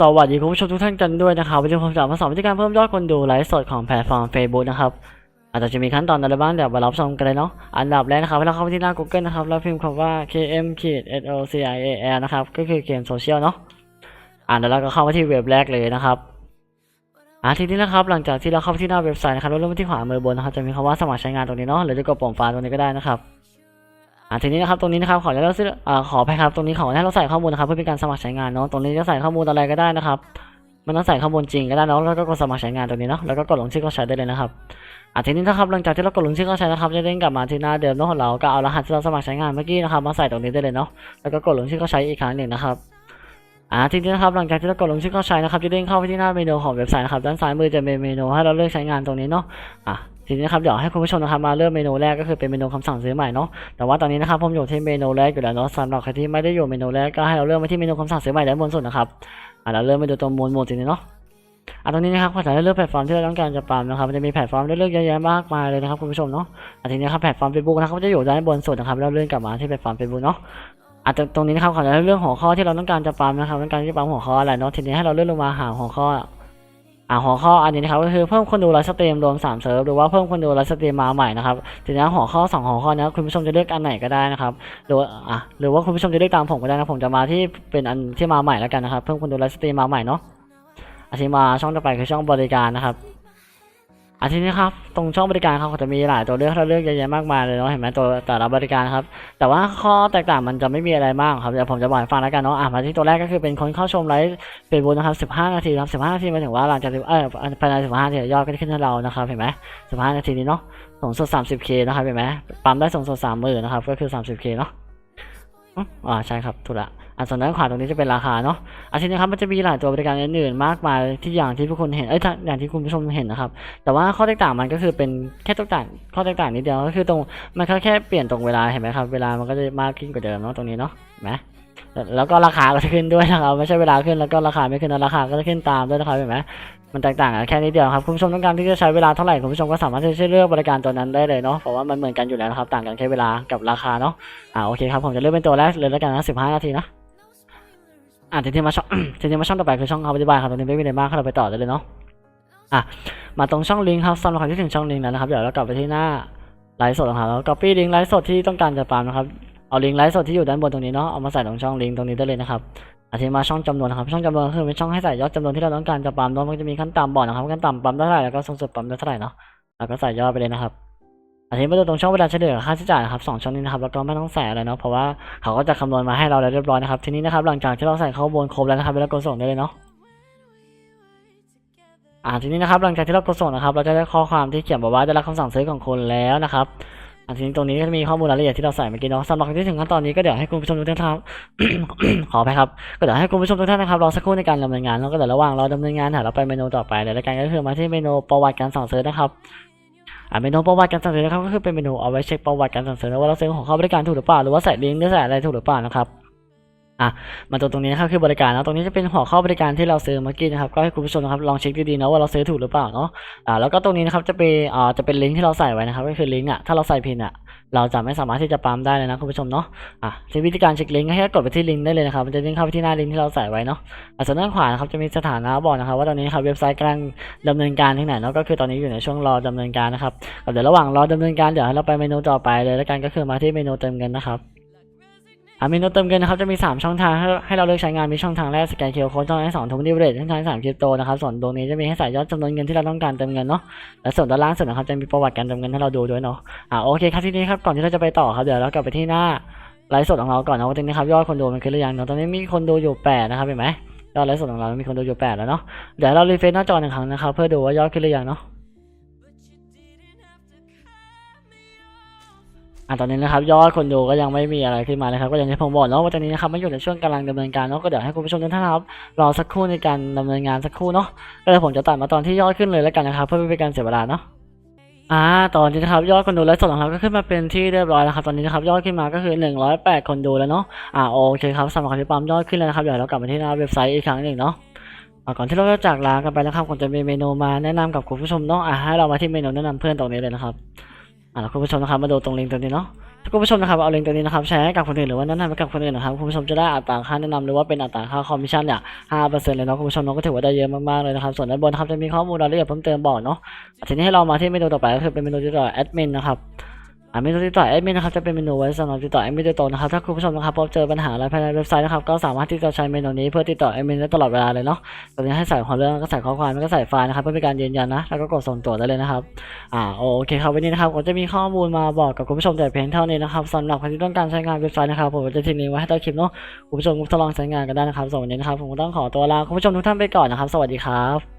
สวัสดีคุณผู้ชมทุกท่านกันด้วยนะครับวันนี้ผมจะมาสอนวิธีการเพิ่มยอดคนดูไลฟ์สดของแพลตฟอร์ม Facebook นะครับอาจจะมีขั้นตอนอะไรบ้างเดี๋ยวมารับชมกันเลยเนาะอันดับแรกนะครับให้เราเข้าไปที่หน้า Google นะครับแล้วพิมพ์คำว่า km s o c i a l นะครับก็คือเกมโซเชียลเนาะอ่านแล้วเราก็เข้ามาที่เว็บแรกเลยนะครับอ่าทีนี้นะครับหลังจากที่เราเข้าไปที่หน้าเว็บไซต์นะครับเราเริ่มไปที่ขวามือบนนะครับจะมีคำว่าสมัครใช้งานตรงนี้เนาะหรือจะกดปุ่มฟ้าตรงนี้ก็ได้นะครับ อ่าทีนี้นะครับตรงนี้นะครับขอให้เราซื้ออ่าขอไปครับตรงนี้ขอให้เราใส่ข้อมูลนะครับเพื่อเป็นการสมัครใช้งานเนาะตรงนี้จะใส่ข้อมูลอะไรก็ได้นะครับมันต้องใส่ข้อมูลจริงก็ได้เนาะแล้วก็กดสมัครใช้งานตรงนี้เนาะแล้วก็กดลงชื่อเข้าใช้ได้เลยนะครับอ่าทีนี้นะครับหลังจากที่เรากดลงชื่อเข้าใช้นะครับจะเด้งกลับมาที่หน้าเดิมเนาะของเราก็เอารหัสที่เราสมัครใช้งานเมื่อกี้นะครับมาใส่ตรงนี้ได้เลยเนาะแล้วก็กดลงชื่อเข้าใช้อีกครั้งหนึ่งนะครับอ่าทีนี้นะครับหลังจากที่เรากดลงชื่อเข้าใช้นะครับจะเด้งเข้าไปที่หน้าเมนูของเว็บไซต์นะครับด้านซ้ายมือจะเป็นเมนูให้เราเลือกใช้งานตรงนี้เนาะอะ ทีนี้นะครับเดี๋ยวให้คุณผู้ชมนะครับมาเลือกเมนูแรกก็คือเป็นเมนูคำสั่งซื้อใหม่เนาะแต่ว่าตอนนี้นะครับผมอยู่ที่เมนูแรกอยู่แล้วเนาะสำหรับใครที่ไม่ได้อยู่เมนูแรกก็ให้เราเลื่อนไปที่เมนูคำสั่งซื้อใหม่ด้านบนสุดนะครับอะเราเลื่อนไปดูตรงมูลหมวดทีนี้เนาะอะตรงนี้นะครับก็จะให้เลือกแพลตฟอร์มที่เราต้องการจะปรับนะครับมันจะมีแพลตฟอร์มเลือกเยอะแยะมากมายเลยนะครับคุณผู้ชมเนาะอะทีนี้ครับแพลตฟอร์ม Facebook นะครับก็จะอยู่ด้านบนสุดนะครับเราเลื่อนกลับมาที่แพลตฟอร์ม Facebook เนาะอาจจะตรงนี้นะครับขอจะเรื่องหัวข้อที่เราต้องการจะปรับนะครับต้องการที่จะปรับหัวข้ออะไรเนาะทีนี้ให้เราเลื่อนลงมาหาหัวข้อ อ่าหัวข้ออันนี้นะครับก็คือเพิ่มคนดูไลฟ์สตรีมรวม3เซิร์ฟหรือว่าเพิ่มคนดูไลฟ์สตรีมมาใหม่นะครับทีนี้หัวข้อ 2 หัวข้อนี้คุณผู้ชมจะเลือกอันไหนก็ได้นะครับหรือว่าอะหรือว่าคุณผู้ชมจะเลือกตามผมก็ได้นะผมจะมาที่เป็นอันที่มาใหม่แล้วกันนะครับเพิ่มคนดูไลฟ์สตรีมมาใหม่เนาะอาทีมาช่องต่อไปคือช่องบริการนะครับ อาทีนี้ครับตรงช่องบริการครับเขาจะมีหลายตัวเลือกให้เราเลือกเยอะแยะมากมายเลยเนาะเห็นไหมตัวแต่ละบริการครับ แต่ว่าข้อแตกต่างมันจะไม่มีอะไรมากครับเดี๋ยวผมจะบอกให้ฟังแล้วกันเนาะอะมาที่ตัวแรกก็คือเป็นคนเข้าชมไลฟ์เฟซบุ๊กนะครับ15 นาทีครับ15 นาทีหมายถึงว่าหลังจากเออภายใน15นาทียอดก็จะขึ้นให้เรานะครับเห็นไหม15 นาทีนี้เนาะสูงสุด 30k นะครับเห็นไหมปั๊มได้สูงสุด30,000นะครับก็คือ 30k เนาะอืมอ่าใช่ครับถูกละ อันส่วนด้านขวาตรงนี้จะเป็นราคาเนาะอันทีนี้ครับมันจะมีหลายตัวบริการอื่นๆมากมายที่อย่างที่ทุกคนเห็นเอ้ยอย่างที่คุณผู้ชมเห็นนะครับ แต่ว่าข้อแตกต่างมันก็คือเป็นแค่ตกต่างข้อแตกต่างนิดเดียวก็คือตรงมันแค่เปลี่ยนตรงเวลาเห็นไหมครับเวลามันก็จะมากขึ้นกว่าเดิมเนาะตรงนี้เนาะเห็นไหมแล้วก็ราคาก็จะขึ้นด้วยนะครับไม่ใช่เวลาขึ้นแล้วก็ราคาไม่ขึ้นนะราคาก็จะขึ้นตามด้วยนะครับเห็นไหมมันแตกต่างกันแค่นิดเดียวครับคุณผู้ชมต้องการที่จะใช้เวลาเท่าไหร่คุณผู้ชมก็สามารถที่จะเลือกบริการตัวนั้นได้เลยเนาะเพราะว่ามันเหมือนกันอยู่แล้วนะครับต่างกันแค่เวลากับราคาเนาะอ่าโอเคครับผมจะเลือกเป็นตัวแรกเลยแล้วกันนะสิบห้านาทีนะ อ่าทีนี้มาช่องทีนี้มาช่องต่อไปคือช่องคำอธิบายครับตรงนี้ไม่มีอะไรมากเราไปต่อได้เลยเนาะอะมาตรงช่องลิงก์ครับสำหรับใครที่ถึงช่องลิงก์แล้วนะครับเดี๋ยวเรากลับไปที่หน้าไลฟ์สดของเราแล้ว copy ลิงก์ไลฟ์สดที่ต้องการจะปามนะครับเอาลิงก์ไลฟ์สดที่อยู่ด้านบนตรงนี้เนาะเอามาใส่ตรงช่องลิงก์ตรงนี้ได้เลยนะครับอาทีนี้มาช่องจำนวนนะครับช่องจำนวนคือเป็นช่องให้ใส่ยอดจำนวนที่เราต้องการจะปาล์มเนาะมันจะมีขั้นต่ำบอกนะครับขั้นต่ำปั๊มได้เท่าไหร่แล้วก็สูงสุดปั๊มได้เท่าไหร่เนาะแล้วก็ใส่ยอดไปเลยนะครับ อาทีนี้มาดูตรงช่องเวลาเฉลี่ยค่าใช้จ่ายนะครับสองช่องนี้นะครับแล้วก็ไม่ต้องใส่อะไรเนาะเพราะว่าเขาก็จะคำนวณมาให้เราแล้วเรียบร้อยนะครับทีนี้นะครับหลังจากที่เราใส่ข้อมูลครบแล้วนะครับแล้วกดส่งได้เลยเนาะอ่าทีนี้นะครับหลังจากที่เรากดส่งนะครับ เราจะได้ข้อความที่เขียนบอกว่าได้รับคำสั่งซื้อของคุณแล้วนะครับอันทีนี้ตรงนี้ก็จะมีข้อมูลรายละเอียดที่เราใส่เมื่อกี้เนาะสำหรับที่ถึงขั้นตอนนี้ก็เดี๋ยวให้คุณผู้ชมทุกท่านครับขอไปครับก็เดี๋ยวให้คุณผู้ชมทุกท่านนะครับรอสักครู่ในการดำเนินงานแล้วก็เดี๋ยวระหว่างรอดำเนินงานเดี๋ยวเราไปเมนูต่อไปเดี๋ยวรายการก็คือมาที่เมนูประวัติการสั่งซื้อนะครับ อ่าเมนูประวัติการสั่งซื้อนะครับก็คือเป็นเมนูเอาไว้เช็คประวัติการสั่งซื้อนะว่าเราซื้อของเข้าบริการถูกหรือเปล่าหรือว่าใส่ลิงก์หรือใส่อะไรถูกหรือเปล่านะครับอะมาตรงตรงนี้นะครับคือบริการนะตรงนี้จะเป็นหัวข้อบริการที่เราซื้อเมื่อกี้นะครับก็ให้คุณผู้ชมนะครับลองเช็คดีๆนะว่าเราซื้อถูกหรือเปล่าเนาะอ่าแล้วก็ตรงนี้นะครับจะเป็นอ่าจะเป็นลิงก์ที่เราใส่ไว้นะครับก็คือลิงก์อะถ้าเราใส่ผิดอะ เราจะไม่สามารถที่จะปั๊มได้เลยนะคุณผู้ชมเนาะอะทีวิธีการเช็คลิงก์ก็แค่กดไปที่ลิงก์ได้เลยนะครับ มันจะลิงก์เข้าไปที่หน้าลิงก์ที่เราใส่ไว้เนาะอะส่วนด้านขวานะครับจะมีสถานะบอกนะครับว่าตอนนี้ครับเว็บไซต์กำลังดำเนินการที่ไหนเนาะก็คือตอนนี้อยู่ในช่วงรอดำเนินการนะครับก็เดี๋ยวระหว่างรอดำเนินการเดี๋ยวเราไปเมนูต่อไปเลยแล้วกันก็คือมาที่เมนูเติมเงินนะครับ อ่าเมนูเติมเงินนะครับจะมี 3 ช่องทางให้ให้เราเลือกใช้งานมีช่องทางแรกสแกนเคอร์โค้ดช่องที่สองทงดิเวเรทช่องทางที่สามคริปโตนะครับส่วนตรงนี้จะมีให้ใส่ยอดจำนวนเงินที่เราต้องการเติมเงินเนาะและส่วนด้านล่างสุดนะครับจะมีประวัติการเติมเงินให้เราดูด้วยเนาะอ่าโอเคครับทีนี้ครับก่อนที่เราจะไปต่อครับเดี๋ยวเรากลับไปที่หน้าไลฟ์สดของเราก่อนนะว่าตรงนี้ครับยอดคนดูมันคือหรือยังเนาะตอนนี้มีคนดูอยู่8นะครับเห็นไหมยอดไลฟ์สดของเรา มีคนดูอยู่8แล้วเนาะเดี๋ยวเรารีเฟรชหน้าจอหนึ่งครั้งนะครับเพื่อดูว่ายอดขึ้นหรือยังเนาะ อะตอนนี้นะครับยอดคนดูก็ยังไม่มีอะไรขึ้นมาเลยครับก็อย่างที่ผมบอกเนาะว่าตอนนี้นะครับมันอยู่ในช่วงกำลังดำเนินการเนาะก็เดี๋ยวให้คุณผู้ชมทุกท่านครับรอสักครู่ในการดำเนินงานสักครู่เนาะก็เลยผมจะตัดมาตอนที่ยอดขึ้นเลยแล้วกันนะครับเพื่อไม่เป็นการเสียเวลาเนาะอ่าตอนนี้นะครับยอดคนดูไลฟ์สดของเราก็ขึ้นมาเป็นที่เรียบร้อยแล้วครับตอนนี้นะครับยอดขึ้นมาก็คือ 108 คนดูแล้วเนาะอ่าโอเคครับสำหรับคนที่ปั๊มยอดขึ้นแล้วนะครับเดี๋ยวเรากลับมาที่หน้าเว็บไซต์อีกครั้งหนึ่งเนาะก่อนที่เราจะจากลากันไปนะครับผมจะมีเมนูมาแนะนำกับคุณผู้ชมเนาะอ่าให้เรามาที่เมนูแนะนำเพื่อนตรงนี้เลยนะครับ อ่าแล้วคุณผู้ชมนะครับมาดูตรงลิงก์ตัวนี้เนาะถ้าคุณผู้ชมนะครับเอาลิงก์ตัวนี้นะครับแชร์ให้กับคนอื่นหรือว่าแนะนำให้กับคนอื่นนะครับคุณผู้ชมจะได้อัตราค่าแนะนำหรือว่าเป็นอัตราค่าคอมมิชชั่นเนี่ยห้าเปอร์เซ็นต์เลยเนาะคุณผู้ชมเนาะก็ถือว่าได้เยอะมากๆเลยนะครับส่วนด้านบนนะครับจะมีข้อมูลรายละเอียดเพิ่มเติมบอกเนาะทีนี้ให้เรามาที่เมนูต่อไปก็คือเป็นเมนูที่ต่าแอดมินนะครับ อ่าเมนูติดต่อแอดมินนะครับจะเป็นเมนูไว้สำหรับติดต่อแอดมินโดยตรงนะครับถ้าคุณผู้ชมนะครับพบเจอปัญหาอะไรภายในเว็บไซต์นะครับก็สามารถที่จะใช้เมนูนี้เพื่อติดต่อแอดมินได้ตลอดเวลาเลยเนาะตอนนี้ให้ใส่หัวเรื่องก็ใส่ข้อความแล้วก็ใส่ไฟล์นะครับเพื่อเป็นการยืนยันนะแล้วก็กดส่งตัวได้เลยนะครับอ่าโอเคครับวันนี้นะครับผมจะมีข้อมูลมาบอกกับคุณผู้ชมแต่เพียงเท่านี้นะครับสำหรับใครที่ต้องการใช้งานเว็บไซต์นะครับผมจะทิ้งลิงก์ไว้ให้ใต้คลิปเนาะคุณผู้ชมทดลองใช้งานกันได้นะครับส่วนวันนี้นะครับผมต้องขอตัวลาคุณผู้ชมทุกท่านไปก่อนนะครับ สวัสดีครับ